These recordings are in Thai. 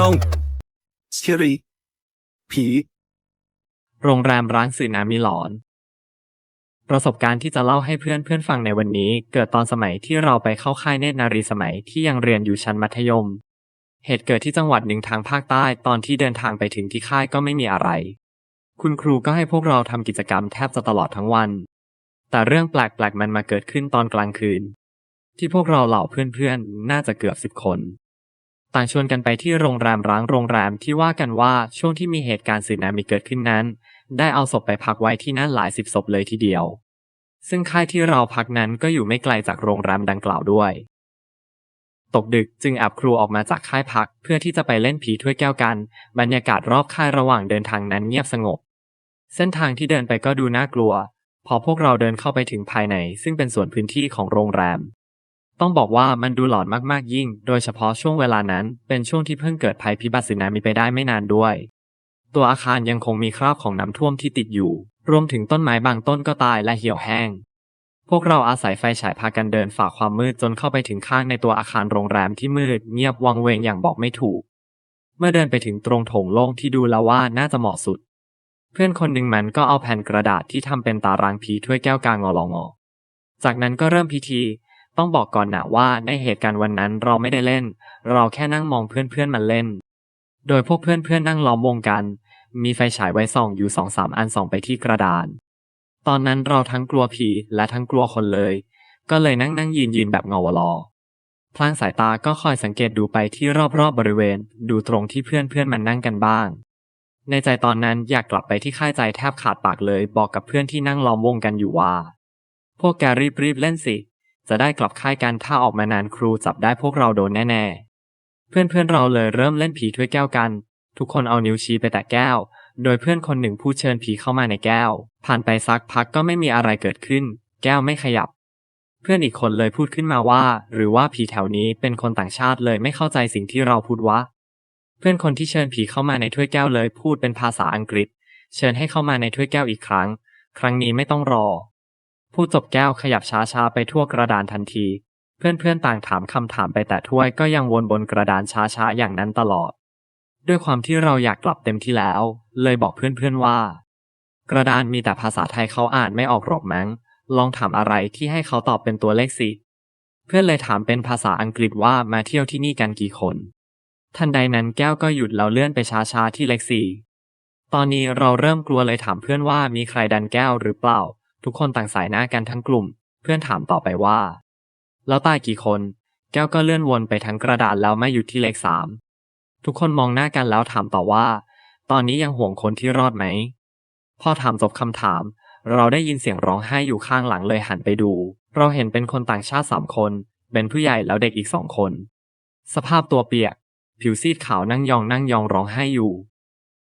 ช่องเชรีผี โรงแรมร้างสื่อน้ำมีหลอน ประสบการณ์ที่จะเล่าให้เพื่อนเพื่อนฟังในวันนี้ เกิดตอนสมัยที่เราไปเข้าค่ายเนตรนารีสมัยที่ยังเรียนอยู่ชั้นมัธยม เหตุเกิดที่จังหวัดหนึ่งทางภาคใต้ตอนที่เดินทางไปถึงที่ค่ายก็ไม่มีอะไร คุณครูก็ให้พวกเราทำกิจกรรมแทบจะตลอดทั้งวัน แต่เรื่องแปลกๆมันมาเกิดขึ้นตอนกลางคืน ที่พวกเราเหล่าเพื่อนๆ น่าจะเกือบสิบคน ต่างชวนกันไปที่โรงแรมร้างโรงแรมที่ว่ากันว่าช่วงที่มีเหตุการณ์สึนามิเกิดขึ้นนั้น ได้เอาศพไปพักไว้ที่นั่นหลายสิบศพเลยทีเดียว ซึ่งค่ายที่เราพักนั้นก็อยู่ไม่ไกลจากโรงแรมดังกล่าวด้วย ตกดึกจึงแอบครูออกมาจากค่ายพักเพื่อที่จะไปเล่นผีถ้วยแก้วกัน บรรยากาศรอบค่ายระหว่างเดินทางนั้นเงียบสงบ เส้นทางที่เดินไปก็ดูน่ากลัว พอพวกเราเดินเข้าไปถึงภายในซึ่งเป็นส่วนพื้นที่ของโรงแรม ต้องบอกว่ามันดูหลอนมากๆยิ่ง โดยเฉพาะช่วงเวลานั้น เป็นช่วงที่เพิ่งเกิดภัยพิบัติสึนามิไปได้ไม่นานด้วย ตัวอาคารยังคงมีคราบของน้ำท่วมที่ติดอยู่ รวมถึงต้นไม้บางต้นก็ตายและเหี่ยวแห้ง พวกเราอาศัยไฟฉายพากันเดินฝ่าความมืดจนเข้าไปถึงข้างในตัวอาคารโรงแรมที่มืดเงียบวังเวงอย่างบอกไม่ถูก เมื่อเดินไปถึงตรงโถงโล่งที่ดูแล้วว่าน่าจะเหมาะสุด เพื่อนคนหนึ่งมันก็เอาแผ่นกระดาษที่ทำเป็นตารางผีถ้วยแก้วกางอลองอจากนั้นก็เริ่มพิธี ต้องบอกก่อนนะว่าในเหตุการณ์วันนั้นเราไม่ได้เล่น เราแค่นั่งมองเพื่อนๆมันเล่น โดยพวกเพื่อนๆนั่งล้อมวงกัน มีไฟฉายไว้ส่องอยู่สองสามอันส่องไปที่กระดาน ตอนนั้นเราทั้งกลัวผีและทั้งกลัวคนเลย ก็เลยนั่งนั่งยืนยืนแบบเงาวลอพลางสายตาก็คอยสังเกตดูไปที่รอบๆบบริเวณ ดูตรงที่เพื่อนเพื่อนมันนั่งกันบ้าง ในใจตอนนั้นอยากกลับไปที่ค่ายใจแทบขาดปากเลย บอกกับเพื่อนที่นั่งล้อมวงกันอยู่ว่า พวกแกรีบรีบเล่นสิ จะได้กลับค่ายกันถ้าออกมานานครูจับได้พวกเราโดนแน่ๆ เพื่อนเพื่อนๆเราเลยเริ่มเล่นผีถ้วยแก้วกัน ทุกคนเอานิ้วชี้ไปแตะแก้ว โดยเพื่อนคนหนึ่งพูดเชิญผีเข้ามาในแก้ว ผ่านไปสักพักก็ไม่มีอะไรเกิดขึ้น แก้วไม่ขยับ เพื่อนอีกคนเลยพูดขึ้นมาว่า หรือว่าผีแถวนี้เป็นคนต่างชาติเลยไม่เข้าใจสิ่งที่เราพูดวะ เพื่อนคนที่เชิญผีเข้ามาในถ้วยแก้วเลยพูดเป็นภาษาอังกฤษ เชิญให้เข้ามาในถ้วยแก้วอีกครั้ง ครั้งนี้ไม่ต้องรอ ผู้จบแก้วขยับช้าๆไปทั่วกระดานทันที เพื่อนๆต่างถามคำถามไปแต่ถ้วยก็ยังวนบนกระดานช้าๆอย่างนั้นตลอด ด้วยความที่เราอยากกลับเต็มที่แล้ว เลยบอกเพื่อนๆว่า กระดานมีแต่ภาษาไทยเขาอ่านไม่ออกหรอกมั้ง ลองถามอะไรที่ให้เขาตอบเป็นตัวเลขสิเพื่อนเลยถามเป็นภาษาอังกฤษว่ามาเที่ยวที่นี่กันกี่คน ทันใดนั้นแก้วก็หยุดแล้วเลื่อนไปช้าๆที่เลขสี่ตอนนี้เราเริ่มกลัวเลยถามเพื่อนว่ามีใครดันแก้วหรือเปล่า ทุกคนต่างสายหน้ากันทั้งกลุ่ม เพื่อนถามต่อไปว่า แล้วตายกี่คน แก้วก็เลื่อนวนไปทั้งกระดาษแล้วไม่หยุดที่เลขสามทุกคนมองหน้ากันแล้วถามต่อว่า ตอนนี้ยังห่วงคนที่รอดไหมพอถามจบคำถาม เราได้ยินเสียงร้องไห้อยู่ข้างหลังเลยหันไปดู เราเห็นเป็นคนต่างชาติสามคน เป็นผู้ใหญ่แล้วเด็กอีกสองคน สภาพตัวเปียก ผิวซีดขาวนั่งยองนั่งยองร้องไห้อยู่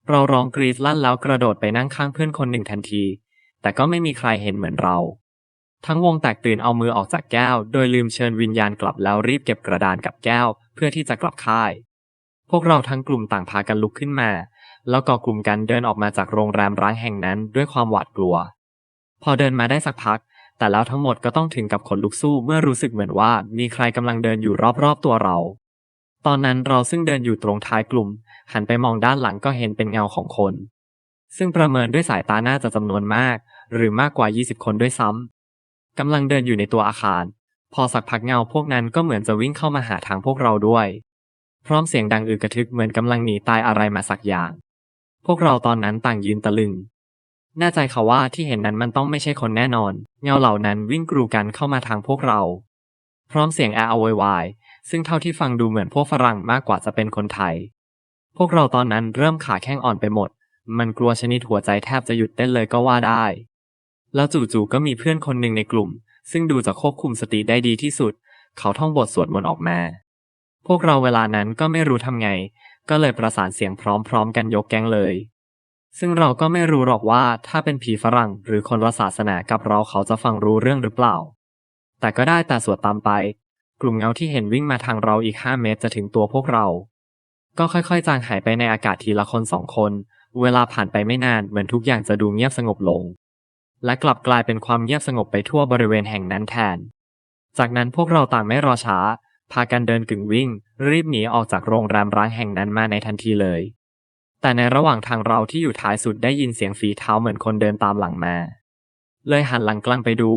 เราร้องกรีดลั่นแล้วกระโดดไปนั่งข้างเพื่อนคนหนึ่งทันที แต่ก็ไม่มีใครเห็นเหมือนเรา ทั้งวงแตกตื่นเอามือออกจากแก้ว โดยลืมเชิญวิญญาณกลับแล้วรีบเก็บกระดานกับแก้ว เพื่อที่จะกลับค่าย พวกเราทั้งกลุ่มต่างพากันลุกขึ้นมา แล้วก็กลุ่มกันเดินออกมาจากโรงแรมร้างแห่งนั้นด้วยความหวาดกลัว พอเดินมาได้สักพัก แต่แล้วทั้งหมดก็ต้องถึงกับขนลุกสู้เมื่อรู้สึกเหมือนว่ามีใครกำลังเดินอยู่รอบๆตัวเรา ตอนนั้นเราซึ่งเดินอยู่ตรงท้ายกลุ่ม หันไปมองด้านหลังก็เห็นเป็นเงาของคน ซึ่งประเมินด้วยสายตาน่าจะจำนวนมาก หรือมากกว่า 20 คนด้วยซ้ำกำลังเดินอยู่ในตัวอาคาร พอสักพักเงาพวกนั้นก็เหมือนจะวิ่งเข้ามาหาทางพวกเราด้วย พร้อมเสียงดังอึกกระทึกเหมือนกำลังหนีตายอะไรมาสักอย่าง พวกเราตอนนั้นต่างยืนตะลึงแน่ใจค่ะว่าที่เห็นนั้นมันต้องไม่ใช่คนแน่นอน เงาเหล่านั้นวิ่งกรูกันเข้ามาทางพวกเรา พร้อมเสียงแอร์อวยวายซึ่งเท่าที่ฟังดูเหมือนพวกฝรั่งมากกว่าจะเป็นคนไทย พวกเราตอนนั้นเริ่มขาแข้งอ่อนไปหมด มันกลัวชนิดหัวใจแทบจะหยุดเต้นเลยก็ว่าได้ แล้วจู่ๆก็มีเพื่อนคนหนึ่งในกลุ่ม ซึ่งดูจะควบคุมสติได้ดีที่สุด เขาท่องบทสวดมนต์ออกมา พวกเราเวลานั้นก็ไม่รู้ทำไง ก็เลยประสานเสียงพร้อมๆกันยกแก๊งเลย ซึ่งเราก็ไม่รู้หรอกว่าถ้าเป็นผีฝรั่งหรือคนละศาสนากับเราเขาจะฟังรู้เรื่องหรือเปล่า แต่ก็ได้แต่สวดตามไป กลุ่มเงาที่เห็นวิ่งมาทางเราอีกห้าเมตรจะถึงตัวพวกเรา ก็ค่อยๆจางหายไปในอากาศทีละคนสองคน เวลาผ่านไปไม่นานเหมือนทุกอย่างจะดูเงียบสงบลง และกลับกลายเป็นความเงียบสงบไปทั่วบริเวณแห่งนั้นแทน จากนั้นพวกเราต่างไม่รอช้า พากันเดินกึ่งวิ่ง รีบหนีออกจากโรงแรมร้างแห่งนั้นมาในทันทีเลย แต่ในระหว่างทางเราที่อยู่ท้ายสุดได้ยินเสียงฝีเท้าเหมือนคนเดินตามหลังมา เลยหันหลังกลั้งไปดู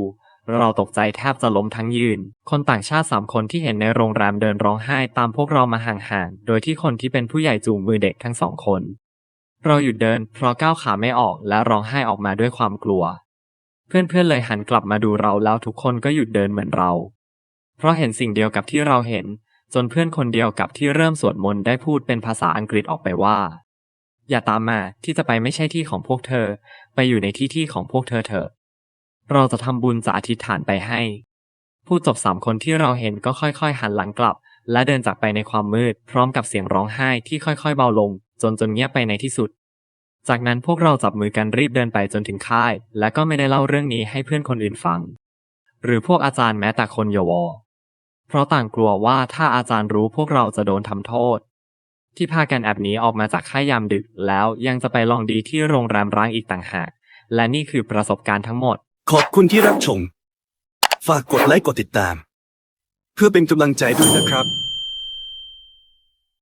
เราตกใจแทบจะล้มทั้งยืน คนต่างชาติสามคนที่เห็นในโรงแรมเดินร้องไห้ตามพวกเรามาห่างๆ โดยที่คนที่เป็นผู้ใหญ่จูงมือเด็กทั้งสองคน เราหยุดเดินเพราะก้าวขาไม่ออกและร้องไห้ออกมาด้วยความกลัว เพื่อนๆเลยหันกลับมาดูเราแล้วทุกคนก็หยุดเดินเหมือนเรา เพราะเห็นสิ่งเดียวกับที่เราเห็น จนเพื่อนคนเดียวกับที่เริ่มสวดมนต์ได้พูดเป็นภาษาอังกฤษออกไปว่า อย่าตามมาที่จะไปไม่ใช่ที่ของพวกเธอ ไปอยู่ในที่ที่ของพวกเธอเถอะ เราจะทำบุญจะอธิษฐานไปให้ ผู้จบสามคนที่เราเห็นก็ค่อยๆ หันหลังกลับ และเดินจากไปในความมืด พร้อมกับเสียงร้องไห้ที่ค่อยๆ เบาลง จนจนเงียบไปในที่สุด จากนั้นพวกเราจับมือกันรีบเดินไปจนถึงค่าย และก็ไม่ได้เล่าเรื่องนี้ให้เพื่อนคนอื่นฟัง หรือพวกอาจารย์แม้แต่คนเยาวเพราะต่างกลัวว่าถ้าอาจารย์รู้พวกเราจะโดนทำโทษ ที่พากันแอบหนีออกมาจากค่ายยามดึกแล้วยังจะไปลองดีที่โรงแรมร้างอีกต่างหาก และนี่คือประสบการณ์ทั้งหมด ขอบคุณที่รับชม ฝากกดไลค์กดติดตาม เพื่อเป็นกำลังใจด้วยนะครับ